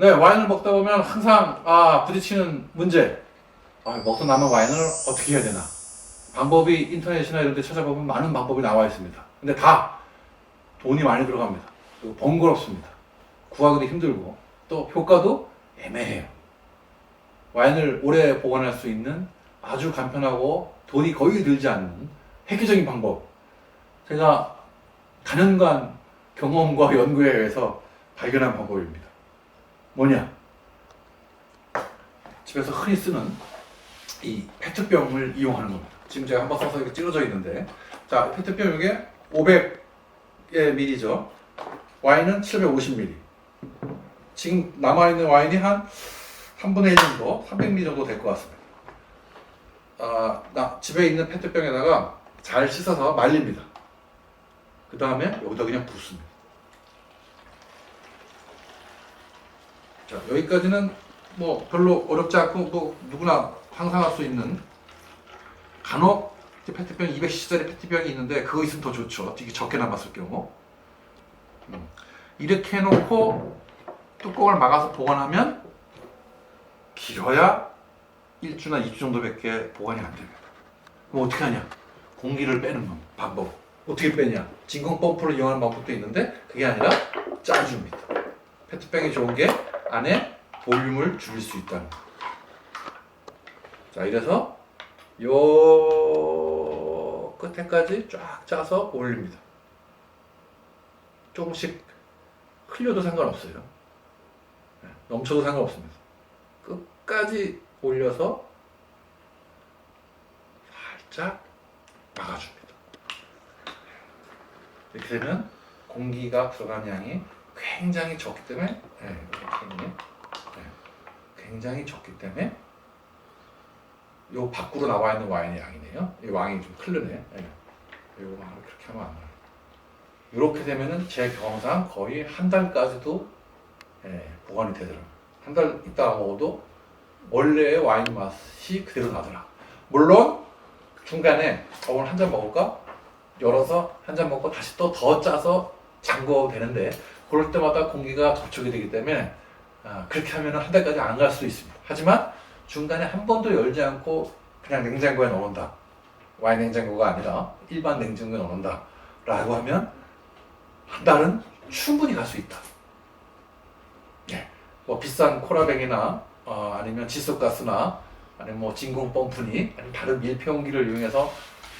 네, 와인을 먹다 보면 항상 아 부딪히는 문제. 아, 먹다 남은 와인을 어떻게 해야 되나? 방법이 인터넷이나 이런 데 찾아보면 많은 방법이 나와 있습니다. 근데 다 돈이 많이 들어갑니다. 그리고 번거롭습니다. 구하기도 힘들고 또 효과도 애매해요. 와인을 오래 보관할 수 있는 아주 간편하고 돈이 거의 들지 않는 획기적인 방법. 제가 다년간 경험과 연구에 의해서 발견한 방법입니다. 뭐냐? 집에서 흔히 쓰는 이 페트병을 이용하는 겁니다. 지금 제가 한번 써서 이렇게 찌러져 있는데, 자, 페트병 이게 500ml죠. 와인은 750ml. 지금 남아 있는 와인이 한 3분의 1 정도, 300ml 정도 될 것 같습니다. 아, 나 집에 있는 페트병에다가 잘 씻어서 말립니다. 그 다음에 여기다 그냥 붓습니다. 자, 여기까지는 뭐 별로 어렵지 않고 뭐 누구나 상상할 수 있는 간혹 페트병 200cc짜리 페트병이 있는데 그거 있으면 더 좋죠. 되게 적게 남았을 경우. 음. 이렇게 해놓고 뚜껑을 막아서 보관하면 길어야 1주나 2주 정도밖에 보관이 안 됩니다. 그럼 어떻게 하냐? 공기를 빼는 방- 방법. 어떻게 빼냐? 진공 펌프를 이용하는 방법도 있는데 그게 아니라 짜줍니다. 페트병이 좋은 게 안에 볼륨을 줄일 수 있다는 거. 자, 이래서 요 끝에까지 쫙 짜서 올립니다. 조금씩 흘려도 상관없어요. 네, 넘쳐도 상관없습니다. 끝까지 올려서 살짝 막아줍니다. 이렇게 되면 공기가 들어간 양이 굉장히 적기 때문에 네, 있네. 네, 굉장히 적기 때문에 요 밖으로 나와 있는 와인의 양이네요. 이 왕이 좀 클르네. 네. 요거 막 그렇게 하면 안 나요. 이렇게 되면은 제 경험상 거의 한 달까지도 예, 보관이 되더라고요. 한 달 있다가 먹어도 원래의 와인 맛이 그대로 나더라. 물론 중간에 어, 오늘 한 잔 먹을까? 열어서 한 잔 먹고 다시 또 더 짜서 잠궈도 되는데 그럴 때마다 공기가 접촉이 되기 때문에 아, 그렇게 하면 한 달까지 안 갈 수도 있습니다. 하지만 중간에 한 번도 열지 않고 그냥 냉장고에 넣는다. 와인 냉장고가 아니라 일반 냉장고에 넣는다. 라고 하면 한 달은 충분히 갈 수 있다. 예. 뭐 비싼 코라뱅이나 어, 아니면 지속가스나 아니면 뭐 진공 펌프니 아니면 다른 밀폐용기를 이용해서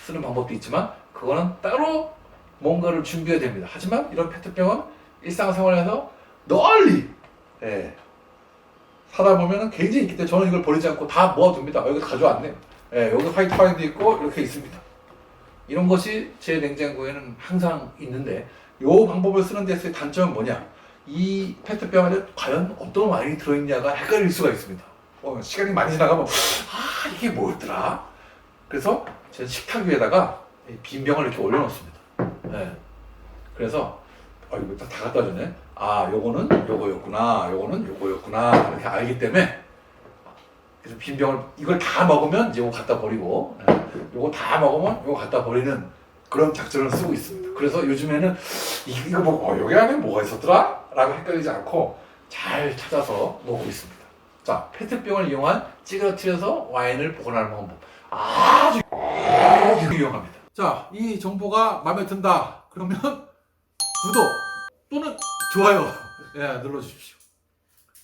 쓰는 방법도 있지만 그거는 따로 뭔가를 준비해야 됩니다. 하지만 이런 페트병은 일상생활에서 널리 예, 보면은 굉장히 있기 때문에 저는 이걸 버리지 않고 다 모아둡니다. 여기 가져왔네요. 예, 여기 화이트 와인도 있고 이렇게 있습니다. 이런 것이 제 냉장고에는 항상 있는데 이 방법을 쓰는 데서의 단점은 뭐냐? 이 페트병 안에 과연 어떤 와인이 들어있냐가 헷갈릴 수가 있습니다. 어, 시간이 많이 지나가면 아 이게 뭐였더라? 그래서 제 식탁 위에다가 이 빈병을 이렇게 올려놓습니다. 예. 그래서 아 이거 다, 다 갖다 주네. 아 요거는 요거였구나, 요거는 요거였구나 이렇게 알기 때문에 그래서 빈 병을 이걸 다 먹으면 이제 요거 갖다 버리고 예. 요거 다 먹으면 요거 갖다 버리는 그런 작전을 쓰고 있습니다. 그래서 요즘에는 이- 이거 뭐 어, 여기 안에 뭐가 있었더라? 라고 헷갈리지 않고 잘 찾아서 먹고 있습니다. 자, 페트병을 이용한 찌그러뜨려서 와인을 보관하는 방법. 아주, 아주 유용합니다. 자, 이 정보가 마음에 든다. 그러면 구독 또는 좋아요 예, 눌러주십시오.